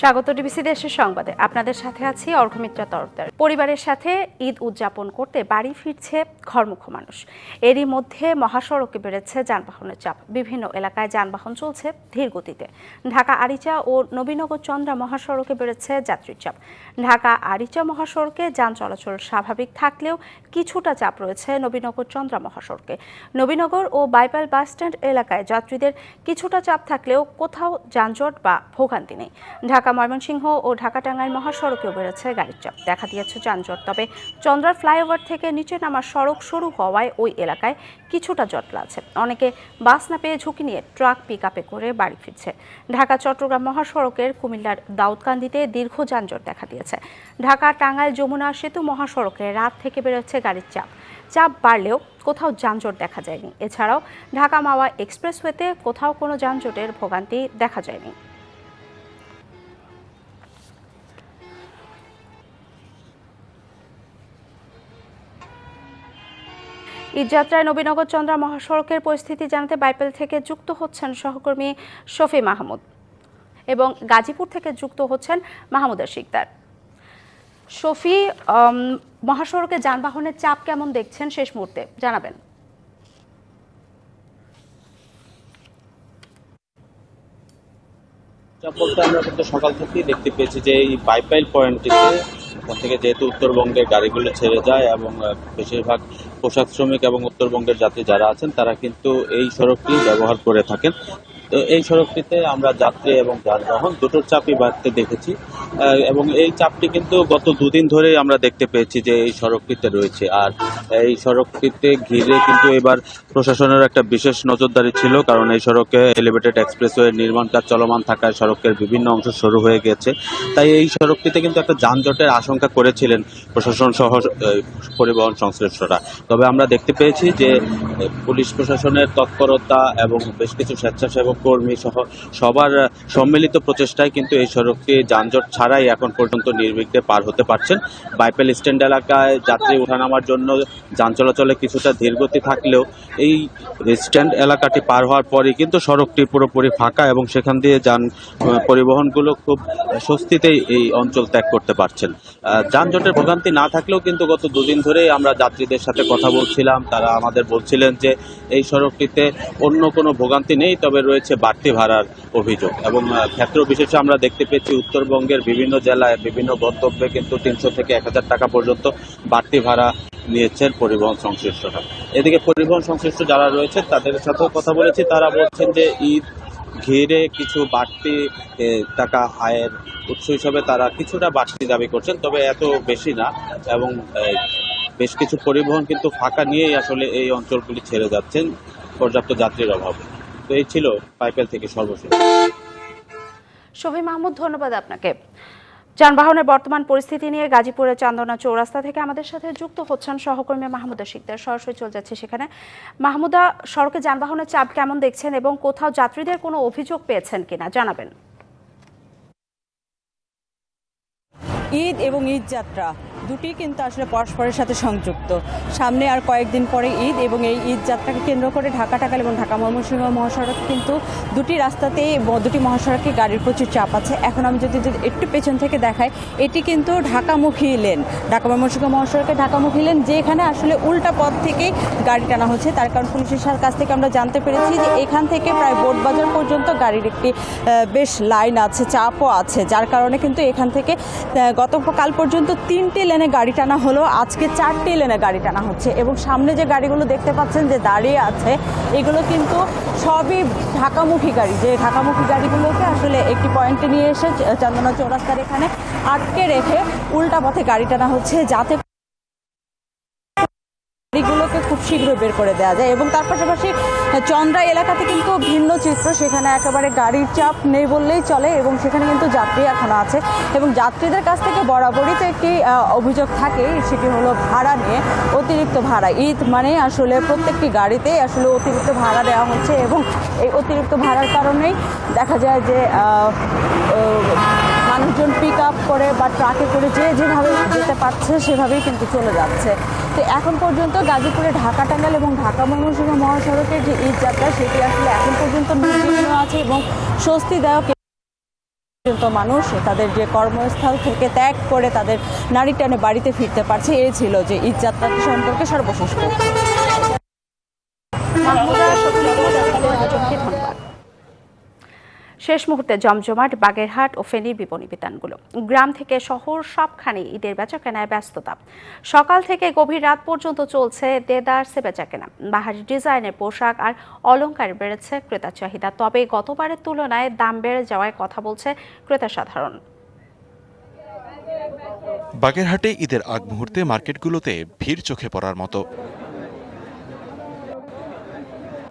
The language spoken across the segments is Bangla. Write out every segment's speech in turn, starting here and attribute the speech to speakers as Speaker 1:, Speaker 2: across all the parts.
Speaker 1: স্বাগত ডিবিসি দেশের সংবাদে। আপনাদের সাথে আছি অর্ঘমিত্রা তরফদার। পরিবারের সাথে ঈদ উদযাপন করতে বাড়ি ফিরছে ঘরমুখ মানুষ। এরই মধ্যে মহাসড়কে বেড়েছে যানবাহনের চাপ। বিভিন্ন এলাকায় যানবাহন চলছে ধীর গতিতে। ঢাকা আরিচা ও নবীনগর চন্দ্রা মহাসড়কে বেড়েছে যাত্রীর চাপ। ঢাকা আরিচা মহাসড়কে যান চলাচল স্বাভাবিক থাকলেও কিছুটা চাপ রয়েছে নবীনগর চন্দ্রা মহাসড়কে। নবীনগর ও বাইপাল বাসস্ট্যান্ড এলাকায় যাত্রীদের কিছুটা চাপ থাকলেও কোথাও যানজট বা ভোগান্তি নেই। ঢাকা ময়মনসিংহ ও ঢাকা টাঙ্গাইল মহাসড়কেও বেড়েছে গাড়ির চাপ। দেখা দিয়েছে যানজট, তবে চন্দ্রার ফ্লাইওভার থেকে নিচে নামার সড়ক শুরু হওয়ায় ওই এলাকায় কিছুটা জটলা আছে অনেকে বাস না পেয়ে ঝুঁকি নিয়ে ট্রাক পিক করে বাড়ি ফিরছে। ঢাকা, চট্টগ্রাম মহাসড়কের কুমিল্লার দাউদকান্দিতে দীর্ঘ যানজট দেখা দিয়েছে। ঢাকা টাঙ্গাইল যমুনা সেতু মহাসড়কে রাত থেকে বেরোচ্ছে গাড়ির চাপ। চাপ বাড়লেও কোথাও যানজট দেখা যায়নি। এছাড়াও ঢাকা মাওয়া এক্সপ্রেসওয়েতে কোথাও কোনো যানজটের ভোগান্তি দেখা যায়নি। ঈদযাত্রায় নবীনগর চন্দ্রা মহাসড়কের পরিস্থিতি জানাতে বাইপেল থেকে যুক্ত হচ্ছেন সহকর্মী শফি মাহমুদ এবং গাজীপুর থেকে যুক্ত হচ্ছেন মাহমুদা শিকদার। শফি মহাসড়কে যানবাহনের চাপ কেমন দেখছেন শেষ মুহূর্তে? জানাবেন।
Speaker 2: আমরা কিন্তু সকাল থেকেই দেখতে পেয়েছি যে এই বাইপাইল পয়েন্টটিতে ওখান থেকে যেহেতু উত্তরবঙ্গের গাড়িগুলো ছেড়ে যায় এবং বেশিরভাগ পোশাক শ্রমিক এবং উত্তরবঙ্গের যাত্রী যারা আছেন, তারা কিন্তু এই সড়কটি ব্যবহার করে থাকেন। তো এই সড়কটিতে আমরা যাত্রী এবং যানবাহন দুটোর চাপই বাড়তে দেখেছি এবং এই চাপটি কিন্তু গত দুদিন ধরেই আমরা দেখতে পেয়েছি যে এই সড়কটিতে রয়েছে। আর এই সড়কটিতে ঘিরে কিন্তু এবার প্রশাসনের একটা বিশেষ নজরদারি ছিল, কারণ এই সড়কে এলিভেটেড এক্সপ্রেসওয়ে নির্মাণ কাজ চলমান থাকায় সড়কের বিভিন্ন অংশ শুরু হয়ে গেছে। তাই এই সড়কটিতে কিন্তু একটা যানজটের আশঙ্কা করেছিলেন প্রশাসন সহ পরিবহন সংশ্লিষ্টরা। তবে আমরা দেখতে পেয়েছি যে পুলিশ প্রশাসনের তৎপরতা এবং বেশ কিছু স্বেচ্ছাসেবক কর্মী সহ সবার সম্মিলিত প্রচেষ্টায় কিন্তু এই সড়কটি যানজট ছাড়াই এখন পর্যন্ত নির্বিঘ্নে পার হতে পারছেন। বাইপেল স্ট্যান্ড এলাকায় যাত্রী ওঠানামার জন্য যান চলাচলে কিছুটা ধীরগতি থাকলেও এই স্ট্যান্ড এলাকাটি পার হওয়ার পরই কিন্তু সড়কটি পুরোপুরি ফাঁকা এবং সেখান দিয়ে যান পরিবহনগুলো খুব স্বস্তিতেই এই অঞ্চল ত্যাগ করতে পারছেন। যানজটের ভোগান্তি না থাকলেও কিন্তু গত দুদিন ধরেই আমরা যাত্রীদের সাথে কথা বলছিলাম। তারা আমাদের বলছিলেন যে এই সড়কটিতে অন্য কোনো ভোগান্তি নেই, তবে রয়েছে বাড়তি ভাড়ার অভিযোগ। এবং ক্ষেত্র বিশেষে আমরা দেখতে পেয়েছি উত্তরবঙ্গের বিভিন্ন জেলায় বিভিন্ন গন্তব্যে কিন্তু তিনশো থেকে এক হাজার টাকা পর্যন্ত বাড়তি ভাড়া নিয়েছেন পরিবহন সংশ্লিষ্টরা। এদিকে পরিবহন সংশ্লিষ্ট যারা রয়েছেন, তাদের সাথেও কথা বলেছি। তারা বলছেন যে ঈদ ঘিরে কিছু বাড়তি টাকা আয়ের উৎস হিসাবে তারা কিছুটা বাড়তি দাবি করছেন, তবে এত বেশি না। এবং বেশ কিছু পরিবহন কিন্তু ফাঁকা নিয়েই আসলে এই অঞ্চলগুলি ছেড়ে যাচ্ছেন পর্যাপ্ত যাত্রীর অভাবে। তো এই ছিল পাইপেল থেকে সর্বশেষ।
Speaker 1: শফি মাহমুদ ধন্যবাদ আপনাকে। যানবাহনের বর্তমান পরিস্থিতি নিয়ে গাজীপুরের চান্দনা চৌরাস্তা থেকে আমাদের সাথে যুক্ত হচ্ছেন সহকর্মী মাহমুদা শিকদার। সরাসরি চলে যাচ্ছে সেখানে। মাহমুদা সড়কে যানবাহনের চাপ কেমন দেখছেন এবং কোথাও যাত্রীদের কোনো অভিযোগ পেয়েছেন কিনা? জানাবেন।
Speaker 3: ঈদ এবং ঈদ যাত্রা। দুটি কিন্তু আসলে পরস্পরের সাথে সংযুক্ত। সামনে আর কয়েকদিন পরে ঈদ এবং এই ঈদ যাত্রাকে কেন্দ্র করে ঢাকা টাকাল এবং ঢাকা ময়মনসিংহ মহাসড়ক কিন্তু দুটি রাস্তাতেই ব- দুটি মহাসড়কে গাড়ির প্রচুর চাপ আছে। এখন আমি যদি একটু পেছন থেকে দেখাই, এটি কিন্তু ঢাকামুখী লেন। ঢাকা ময়মনসিংহ মহাসড়কে ঢাকামুখী লেন, যেখানে আসলে উল্টা পথ থেকে গাড়ি টানা হচ্ছে। তার কারণ পুলিশের কাছ থেকে আমরা জানতে পেরেছি যে এখান থেকে প্রায় বোটবাজার পর্যন্ত গাড়ির একটি বেশ লাইন আছে, চাপও আছে। যার কারণে কিন্তু এখান থেকে গতকাল পর্যন্ত তিনটি লেনে গাড়ি টানা হলো, আজকে চারটি লেনে গাড়ি টানা হচ্ছে এবং সামনে যে গাড়িগুলো দেখতে পাচ্ছেন যে দাঁড়িয়ে আছে, এগুলো কিন্তু সবই ঢাকামুখী গাড়ি। যে ঢাকামুখী গাড়িগুলোকে আসলে একটি পয়েন্টে নিয়ে এসে, চন্দনা চৌরাস্তার এখানে আটকে রেখে উল্টা পথে গাড়ি টানা হচ্ছে, যাতে গাড়িগুলোকে খুব শীঘ্র বের করে দেওয়া যায় এবং তার পাশাপাশি চন্দ্রা এলাকাতে কিন্তু ভিন্ন চিত্র। সেখানে একেবারে গাড়ির চাপ নেই বললেই চলে এবং সেখানে কিন্তু যাত্রী এখনও আছে এবং যাত্রীদের কাছ থেকে বরাবরই তো একটি অভিযোগ থাকে, সেটি হলো ভাড়া নিয়ে অতিরিক্ত ভাড়া। ঈদ মানে আসলে প্রত্যেকটি গাড়িতেই আসলে অতিরিক্ত ভাড়া দেওয়া হচ্ছে এবং এই অতিরিক্ত ভাড়ার কারণেই দেখা যায় যে মানুষজন পিক আপ করে বা ট্রাকে করে যে যেভাবে যেতে পারছে সেভাবেই কিন্তু চলে যাচ্ছে। তো এখন পর্যন্ত গাজীপুরে ঢাকা টাঙ্গাইল এবং ঢাকা ময়মনসিংহ মহাসড়কের যে ঈদ যাত্রা, সেটি আসলে এখন পর্যন্ত নির্বিঘ্ন আছে এবং স্বস্তিদায়ক কিন্তু মানুষ তাদের যে কর্মস্থল থেকে ত্যাগ করে তাদের নারী টানে বাড়িতে ফিরতে পারছে, এ ছিল যে ঈদ যাত্রাটি সম্পর্কে সর্বশেষ
Speaker 1: শেষ মুহূর্তে জমজমাট, বাগেরহাট ও ফেনীর বিপণী বিতানগুলো। গ্রাম থেকে শহর সবখানে ঈদের বেচাকেনায় ব্যস্ততা। সকাল থেকে গভীর রাত পর্যন্ত চলছে দেদারসে বেচাকেনা বাহারি ডিজাইনের পোশাক আর অলংকার বেড়েছে ক্রেতার চাহিদা। তবে গতবারের তুলনায় দাম বেড়ে যাওয়ায় কথা বলছে ক্রেতা সাধারণ।
Speaker 4: বাগেরহাটে ঈদের আগ মুহূর্তে মার্কেটগুলোতে ভিড় চোখে পড়ার মতো।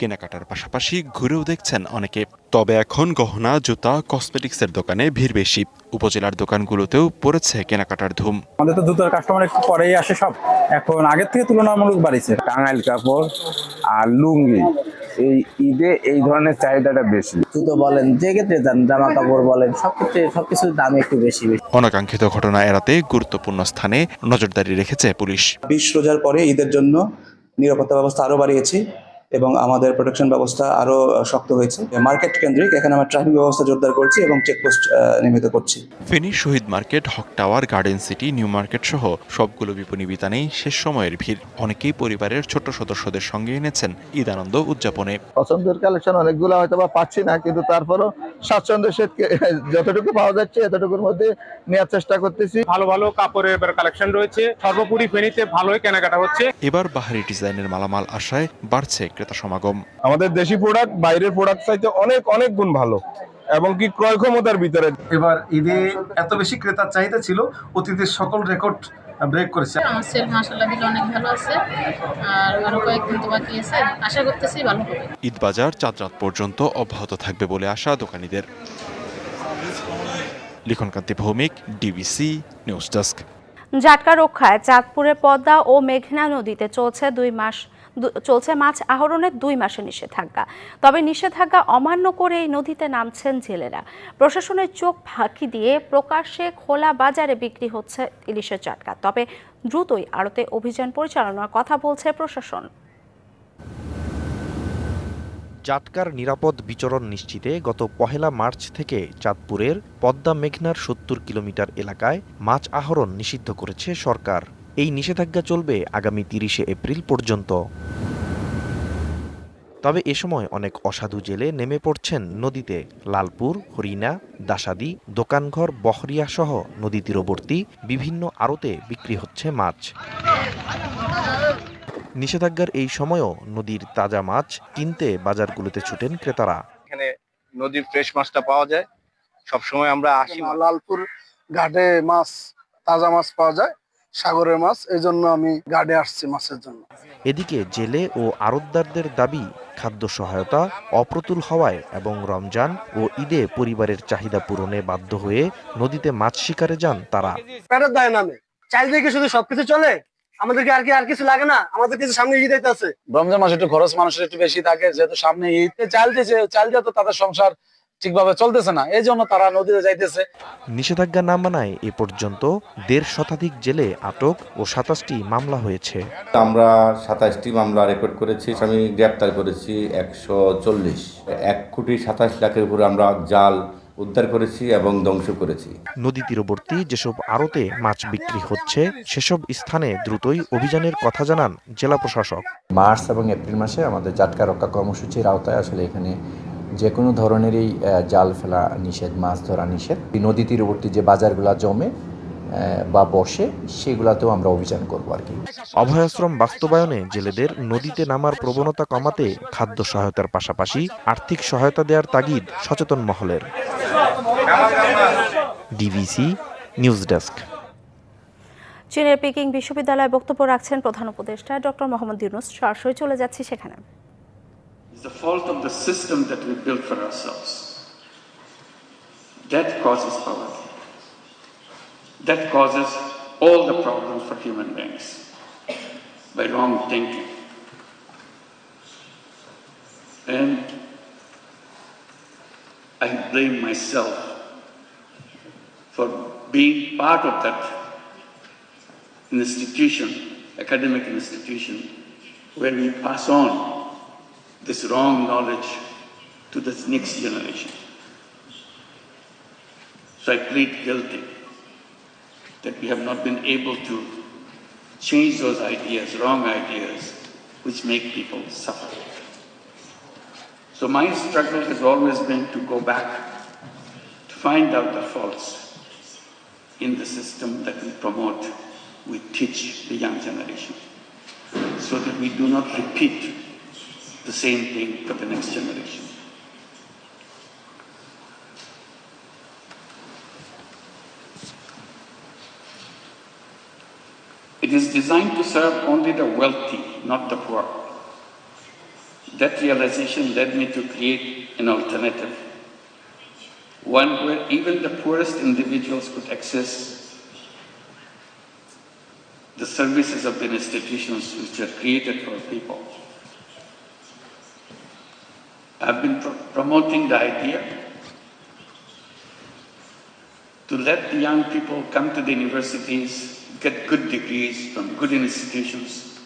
Speaker 4: কেনাকাটার পাশাপাশি ঘুরেও দেখছেন অনেকে। তবে এখন গহনা জুতা কসমেটিক্সের দোকানে ভিড় বেশি। উপজেলার দোকানগুলোতেও পড়েছে কেনাকাটার ধুম।
Speaker 5: আমাদের তো জুতোর কাস্টমার একটু পরেই আসে সব। এখন আগের থেকে তুলনামূলক বাড়িছে।
Speaker 6: টাঙ্গাইল কাপড় আর লুঙ্গি এই ঈদে এই ধরনের চাহিদাটা বেশি।
Speaker 7: জুতো বলেন যে ক্ষেত্রে যান জামা কাপড় বলেন সব ক্ষেত্রে সব কিছুর দাম একটু বেশি বেশি।
Speaker 4: অনাকাঙ্ক্ষিত ঘটনা এড়াতে গুরুত্বপূর্ণ স্থানে নজরদারি রেখেছে পুলিশ।
Speaker 8: বিশ রোজার পরে ঈদের জন্য নিরাপত্তা ব্যবস্থা আরও বাড়িয়েছি। এবং আমাদের প্রোটেকশন ব্যবস্থা আরও শক্ত হয়েছে। মার্কেট কেন্দ্রিক এখানে আমরা ট্রাফিক ব্যবস্থা জোরদার করছি এবং চেকপোস্ট নির্মিত করছি।
Speaker 4: Feni Shahid market Haq tower garden city new market সহ সবগুলো বিপণী বিতানেই শেষ সময়ের ভিড়। অনেকেই পরিবারের ছোট সদস্যদের সঙ্গে এনেছেন ঈদ আনন্দ উদযাপনে।
Speaker 9: পছন্দের কালেকশন অনেকগুলো হয়তো বা পাচ্ছি না কিন্তু তারপরও স্বাচ্ছন্দ্যের সাথে যতটুকু পাওয়া যাচ্ছে এতটুকুর মধ্যে নেওয়ার চেষ্টা করতেছি।
Speaker 5: ভালো ভালো কাপড়ের কালেকশন রয়েছে। সর্বোপরি ফেনীতে ভালোই কেনাকাটা হচ্ছে।
Speaker 4: এবার বাহারি ডিজাইনের মালামাল আশায় বাড়ছে ক্রেতা সমাগম।
Speaker 9: আমাদের দেশি প্রোডাক্ট বাইরের প্রোডাক্ট চাইতে অনেক অনেক গুণ ভালো। এবং কি ক্রয় ক্ষমতার ভিতরে।
Speaker 10: এবার ঈদে এত বেশি ক্রেতার চাহিদা ছিল অতীতের সকল রেকর্ড ব্রেক করেছে।
Speaker 11: আমার সেল মাসাল্লাহ দিলে অনেক ভালো আছে আর আরও কয়েকদিন তো বাকি আছে। আশা করতেছি ভালো হবে।
Speaker 4: ঈদ বাজার চাঁদ রাত পর্যন্ত অব্যাহত থাকবে বলে আশা দোকানীদের। Likhankanti Bhowmik DBC news desk
Speaker 1: জাটকা রক্ষায় চাঁদপুরের পদ্মা ও মেঘনা নদীতে চলছে দুই মাস চলছে মাছ আহরণের দুই মাসের নিষেধাজ্ঞা। তবে নিষেধাজ্ঞা অমান্য করে এই নদীতে নামছেন জেলেরা। প্রশাসনের চোখ ফাঁকি দিয়ে প্রকাশ্যে খোলা বাজারে বিক্রি হচ্ছে ইলিশের চাটকা। তবে দ্রুতই আড়তে অভিযান পরিচালনার কথা বলছে প্রশাসন।
Speaker 12: জাটকার নিরাপদ বিচরণ নিশ্চিতে গত পহেলা মার্চ থেকে চাঁদপুরের পদ্মা মেঘনার সত্তর কিলোমিটার এলাকায় মাছ আহরণ নিষিদ্ধ করেছে সরকার। এই নিষেধাজ্ঞা চলবে আগামী তিরিশে এপ্রিল পর্যন্ত। তবে এ সময় অনেক অসাধু জেলে নেমে পড়ছেন নদীতে। লালপুর হরিণা দাসাদি দোকানঘর বহরিয়া সহ নদী তীরবর্তী বিভিন্ন আড়তে বিক্রি হচ্ছে মাছ। নিষেধাজ্ঞার এই সময়ও নদীর তাজা মাছ কিনতে বাজারগুলোতে ছুটেন ক্রেতারা।
Speaker 6: এখানে নদীর ফ্রেশ মাছটা পাওয়া যায়। সব সময় আমরা আসি
Speaker 10: লালপুর ঘাটে মাছ তাজা মাছ পাওয়া যায়। সাগরের মাছ এই জন্য আমি ঘাটে আসছি মাছের জন্য।
Speaker 12: এদিকে জেলে ও আড়তদারদের দাবি খাদ্য সহায়তা অপ্রতুল হওয়ায় এবং রমজান ও ঈদে পরিবারের চাহিদা পূরণে বাধ্য হয়ে নদীতে মাছ শিকারে যান তারা।
Speaker 10: পেটের দায় নামে চাল কি শুধু সবকিছু চলে আমাদেরকে আর কি আর কিছু লাগে না? আমাদের কিছু সামনে ঈদ আছে
Speaker 6: রমজান মাসে একটু খরচ মানুষের একটু বেশি থাকে যেহেতু সামনে ঈদ। চাল দিয়েছে চাল দিয়ে তো তাদের সংসার ঠিকভাবে চলতেছে না। এই জন্য তারা নদীতে যাইতেছে।
Speaker 12: নিষেধাজ্ঞা না মানায় এ পর্যন্ত দেড় শতাধিক জেলে আটক ও সাতাশটি মামলা হয়েছে।
Speaker 2: আমরা সাতাশটি মামলা রেকর্ড করেছি আমি গ্রেপ্তার করেছি একশো চল্লিশ। এক কোটি সাতাশ লাখের উপরে আমরা জাল উদ্ধার করেছি এবং ধ্বংস করেছি।
Speaker 12: নদী তীরবর্তী যেসব আড়তে মাছ বিক্রি হচ্ছে সেসব স্থানে দ্রুতই অভিযানের কথা জানান জেলা প্রশাসক।
Speaker 7: মার্চ এবং এপ্রিল মাসে আমাদের জাটকা রক্ষা কর্মসূচির আওতায় আসলে এখানে যে কোনো ধরনেরই জাল ফেলা নিষেধ মাছ ধরা নিষেধ এই নদী তীরবর্তী যে বাজারগুলো জমে বা বসে সেগুলাতেও আমরা অভিযান করব আর কি।
Speaker 12: অভয়াশ্রম বাস্তবায়নে জেলেদের নদীতে নামার প্রবণতা কমাতে খাদ্য সহায়তার পাশাপাশি আর্থিক সহায়তা দেওয়ার তাগিদ সচেতন মহলের। ডিভিসি নিউজ ডেস্ক
Speaker 1: চীনের পিকিং বিশ্ববিদ্যালয়ে বক্তব্য রাখছেন প্রধান উপদেষ্টা ডক্টর মোহাম্মদ ইউনুস। সরাসরি চলে যাচ্ছি সেখানে।
Speaker 10: It's the fault of the system that we built for ourselves. That causes poverty. That causes all the problems for human beings by wrong thinking. And I blame myself for being part of that institution, academic institution, where we pass on this wrong knowledge to the next generation. So I plead guilty that we have not been able to change those ideas, wrong ideas, which make people suffer. So my struggle has always been to go back, to find out the faults in the system that we promote, we teach the young generation, so that we do not repeat the same thing for the next generation. It is designed to serve only the wealthy, not the poor. That realization led me to create an alternative, one where even the poorest individuals could access the services of the institutions which are created for people. I've been pro- promoting the idea to let the young people come to the universities, get good degrees from good institutions,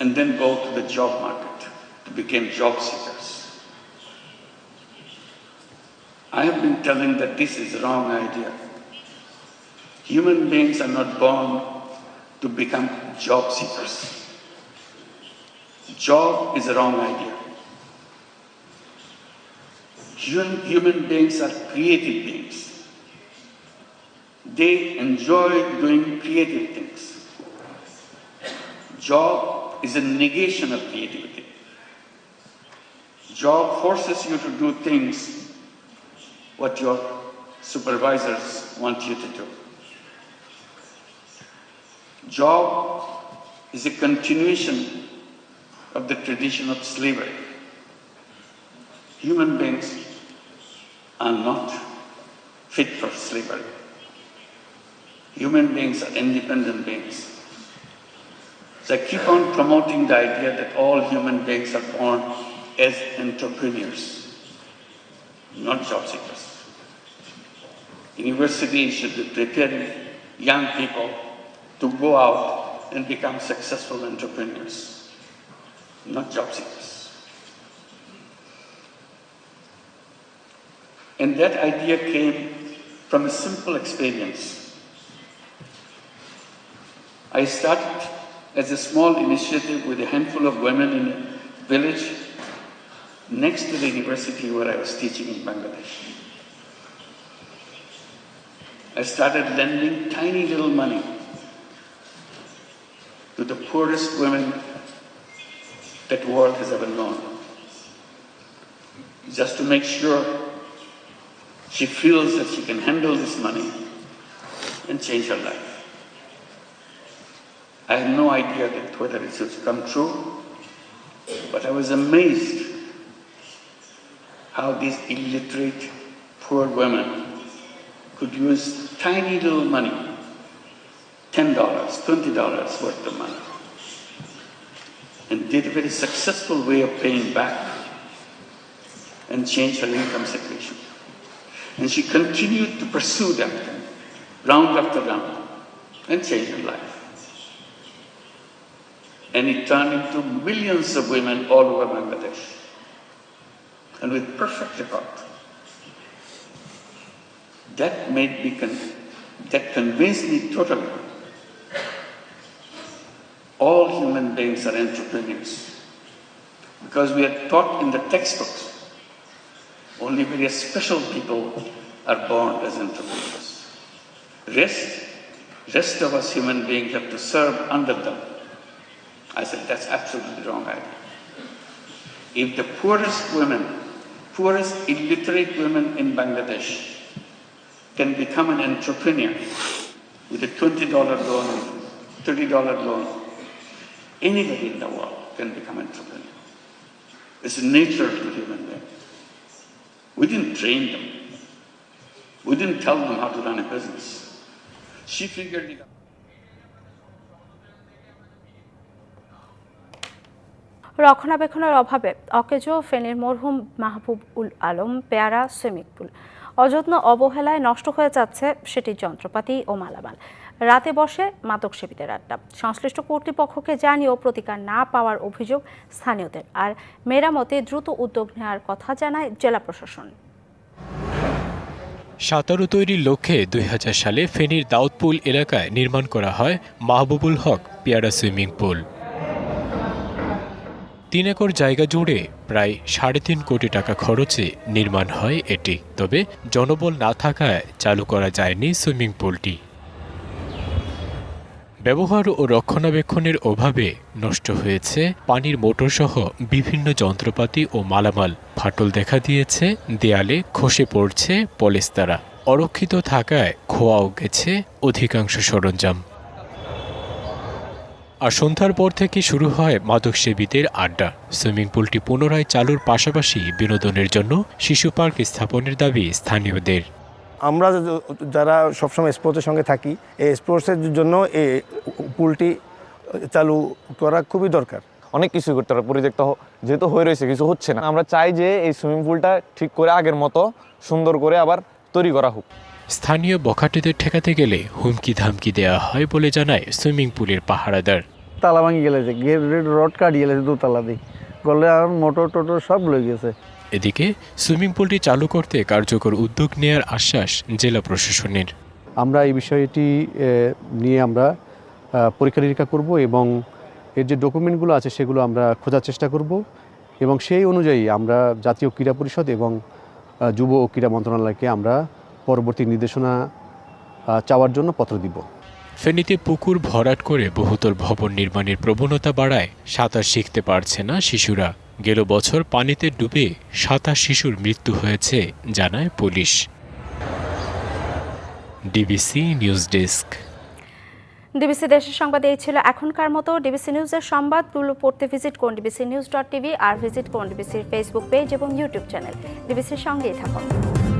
Speaker 10: and then go to the job market to become job seekers. I have been telling that this is a wrong idea. Human beings are not born to become job seekers. Job is a wrong idea. Human, beings are creative beings. They enjoy doing creative things. Job is a negation of creativity. Job forces you to do things what your supervisors want you to do. Job is a continuation of the tradition of slavery. Human beings are not fit for slavery. Human beings are independent beings. They keep on promoting the idea that all human beings are born as entrepreneurs, not job seekers. Universities should be preparing young people to go out and become successful entrepreneurs, not job seekers. And that idea came from a simple experience. I started as a small initiative with a handful of women in a village next to the university where I was teaching in Bangladesh. I started lending tiny little money to the poorest women that the world has ever known. Just to make sure she feels that she can handle this money and change her life. I had no idea that whether it would come true, but I was amazed how these illiterate poor women could use tiny little money, $10, $20 worth of money, and did a very successful way of paying back and change her income situation. And she continued to pursue them round after round and change her life. And it turned into millions of women all over Bangladesh. And with perfect record. That made me, con- that convinced me totally. All human beings are entrepreneurs. Because we are taught in the textbooks, only very special people are born as entrepreneurs. Rest, rest of us human beings have to serve under them. I said, that's absolutely wrong idea. If the poorest women, poorest illiterate women in Bangladesh can become an entrepreneur with a $20 loan, $30 loan, anybody in the world can become an entrepreneur. It's nature to human beings. We didn't train them. We didn't tell them how to run a business. She figured it out.
Speaker 1: রক্ষণাবেক্ষণের অভাবে অকেজো, ফেনীর মরহুম, মাহবুব উল আলম, পেয়ারা সুইমিং পুল অযত্ন অবহেলায় নষ্ট হয়ে যাচ্ছে সেটির যন্ত্রপাতি ও মালামাল রাতে বসে মাদক সেবীদের আড্ডা। সংশ্লিষ্ট কর্তৃপক্ষকে জানিয়েও প্রতিকার না পাওয়ার অভিযোগ স্থানীয়দের। আর মেরামতে দ্রুত উদ্যোগ নেওয়ার কথা জানায় জেলা প্রশাসন।
Speaker 13: সাঁতারু তৈরির লক্ষ্যে দুই হাজার সালে ফেনীর দাউদপুল এলাকায় নির্মাণ করা হয় মাহবুবুল হক পেয়ারা সুইমিং পুল। তিন একর জায়গা জুড়ে প্রায় সাড়ে তিন কোটি টাকা খরচে নির্মাণ হয় এটি। তবে জনবল না থাকায় চালু করা যায়নি সুইমিং পুলটি। ব্যবহার ও রক্ষণাবেক্ষণের অভাবে নষ্ট হয়েছে পানির মোটরসহ বিভিন্ন যন্ত্রপাতি ও মালামাল। ফাটল দেখা দিয়েছে, দেয়ালে খসে পড়ছে পলেস্তারা। অরক্ষিত থাকায় খোয়াও গেছে অধিকাংশ সরঞ্জাম। আর সন্ধ্যার পর থেকে শুরু হয় মাদকসেবীদের আড্ডা। সুইমিং পুলটি পুনরায় চালুর পাশাপাশি বিনোদনের জন্য শিশু পার্ক স্থাপনের দাবি স্থানীয়দের।
Speaker 14: আমরা যারা সবসময় স্পোর্টসের সঙ্গে থাকি এই স্পোর্টসের জন্য এই পুলটি চালু করা খুবই দরকার।
Speaker 15: অনেক কিছু করতে হবে পরিত্যক্ত যেহেতু হয়ে রয়েছে কিছু হচ্ছে না। আমরা চাই যে এই সুইমিং পুলটা ঠিক করে আগের মতো সুন্দর করে আবার তৈরি করা হোক।
Speaker 13: স্থানীয় বখাটেদের ঠেকাতে গেলে হুমকি ধামকি দেওয়া হয় বলে জানায় সুইমিং পুলের পাহারাদার।
Speaker 16: তালা ভাঙি গেলেছে গেট রড কাটি গেলেছে দোতলা দিয়ে। গলে আর মোটর টোটর সব লই গেছে।
Speaker 13: এদিকে সুইমিং পুলটি চালু করতে কার্যকর উদ্যোগ নেয়ার আশ্বাস জেলা প্রশাসনের।
Speaker 17: আমরা এই বিষয়টি নিয়ে আমরা পরীক্ষা নিরীক্ষা করব এবং এর যে ডকুমেন্টগুলো আছে সেগুলো আমরা খোঁজার চেষ্টা করব এবং সেই অনুযায়ী আমরা জাতীয় ক্রীড়া পরিষদ এবং যুব ও ক্রীড়া মন্ত্রণালয়কে আমরা পরবর্তী নির্দেশনা চাওয়ার জন্য পত্র দিব।
Speaker 13: ফেনীতে পুকুর ভরাট করে বহুতল ভবন নির্মাণের প্রবণতা বাড়ায় সাঁতার শিখতে পারছে না শিশুরা। গেল বছর পানিতে ডুবে সাতাশ শিশুর মৃত্যু হয়েছে, জানায় police. DBC news desk.
Speaker 1: DBC দেশের সংবাদ এই ছিল এখনকার মতো। ডিবিসি নিউজের সংবাদ সংবাদগুলো পড়তে ভিজিট করুন ডিবিসি নিউজ ডট টিভি আর ভিজিট করুন ডিবিসির ফেসবুক পেজ এবং ইউটিউব চ্যানেল ডিবিসির সঙ্গেই থাকুন।